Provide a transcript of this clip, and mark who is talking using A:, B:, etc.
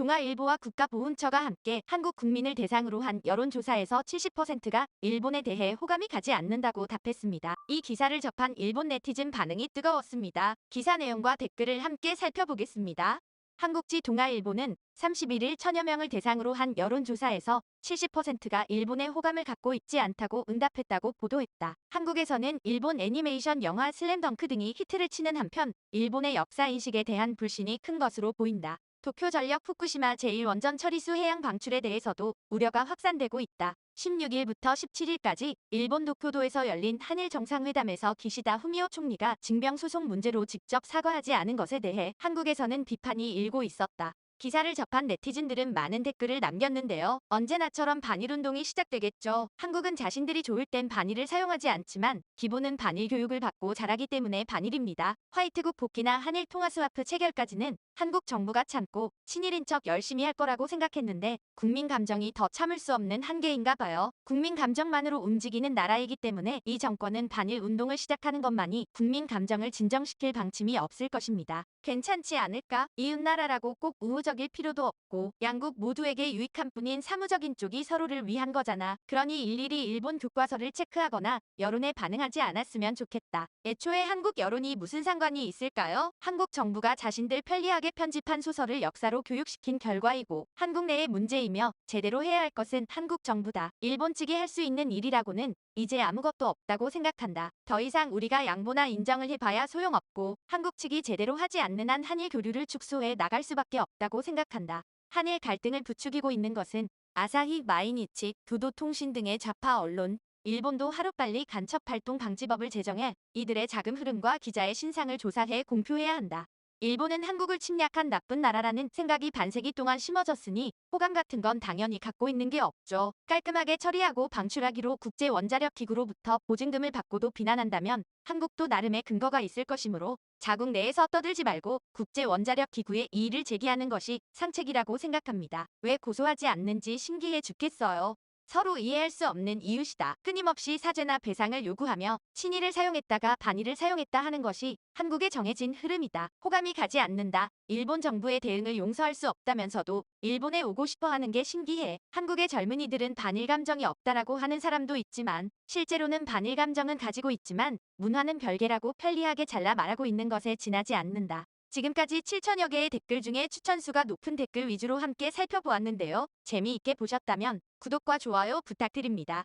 A: 동아일보와 국가보훈처가 함께 한국 국민을 대상으로 한 여론조사에서 70%가 일본에 대해 호감이 가지 않는다고 답했습니다. 이 기사를 접한 일본 네티즌 반응이 뜨거웠습니다. 기사 내용과 댓글을 함께 살펴보겠습니다. 한국지 동아일보는 31일 천여 명을 대상으로 한 여론조사에서 70%가 일본의 호감을 갖고 있지 않다고 응답했다고 보도했다. 한국에서는 일본 애니메이션 영화 슬램덩크 등이 히트를 치는 한편 일본의 역사 인식에 대한 불신이 큰 것으로 보인다. 도쿄전력 후쿠시마 제1원전 처리수 해양 방출에 대해서도 우려가 확산되고 있다. 16일부터 17일까지 일본 도쿄도에서 열린 한일 정상회담에서 기시다 후미오 총리가 징병 소송 문제로 직접 사과하지 않은 것에 대해 한국에서는 비판이 일고 있었다. 기사를 접한 네티즌들은 많은 댓글을 남겼는데요. 언제나처럼 반일운동이 시작되겠죠. 한국은 자신들이 좋을 땐 반일을 사용하지 않지만 기본은 반일 교육을 받고 자라기 때문에 반일입니다. 화이트국 복귀나 한일 통화스와프 체결까지는 한국 정부가 참고 친일인 척 열심히 할 거라고 생각했는데 국민 감정이 더 참을 수 없는 한계인가 봐요. 국민 감정만으로 움직이는 나라이기 때문에 이 정권은 반일 운동을 시작하는 것만이 국민 감정을 진정시킬 방침이 없을 것입니다. 괜찮지 않을까? 이웃나라라고 꼭 우호적 일 필요도 없고 양국 모두에게 유익한 뿐인 사무적인 쪽이 서로를 위한 거잖아. 그러니 일일이 일본 교과서를 체크하거나 여론에 반응하지 않았으면 좋겠다. 애초에 한국 여론이 무슨 상관이 있을까요? 한국 정부가 자신들 편리하게 편집한 소설을 역사로 교육시킨 결과이고 한국 내의 문제이며 제대로 해야 할 것은 한국 정부다. 일본 측이 할 수 있는 일이라고는 이제 아무것도 없다고 생각한다. 더 이상 우리가 양보나 인정을 해봐야 소용없고 한국 측이 제대로 하지 않는 한 한일 교류를 축소해 나갈 수밖에 없다고 생각한다. 한일 갈등을 부추기고 있는 것은 아사히 마이니치, 교도통신 등의 좌파 언론, 일본도 하루빨리 간첩활동 방지법을 제정해 이들의 자금 흐름과 기자의 신상을 조사해 공표해야 한다. 일본은 한국을 침략한 나쁜 나라라는 생각이 반세기 동안 심어졌으니 호감 같은 건 당연히 갖고 있는 게 없죠. 깔끔하게 처리하고 방출하기로 국제 원자력 기구로부터 보증금을 받고도 비난한다면 한국도 나름의 근거가 있을 것이므로 자국 내에서 떠들지 말고 국제 원자력 기구에 이의를 제기하는 것이 상책이라고 생각합니다. 왜 고소하지 않는지 신기해 죽겠어요. 서로 이해할 수 없는 이유시다. 끊임없이 사죄나 배상을 요구하며 친일을 사용했다가 반일을 사용했다 하는 것이 한국에 정해진 흐름이다. 호감이 가지 않는다. 일본 정부의 대응을 용서할 수 없다면서도 일본에 오고 싶어 하는 게 신기해. 한국의 젊은이들은 반일 감정이 없다라고 하는 사람도 있지만 실제로는 반일 감정은 가지고 있지만 문화는 별개라고 편리하게 잘라 말하고 있는 것에 지나지 않는다. 지금까지 7천여 개의 댓글 중에 추천수가 높은 댓글 위주로 함께 살펴보았는데요. 재미있게 보셨다면 구독과 좋아요 부탁드립니다.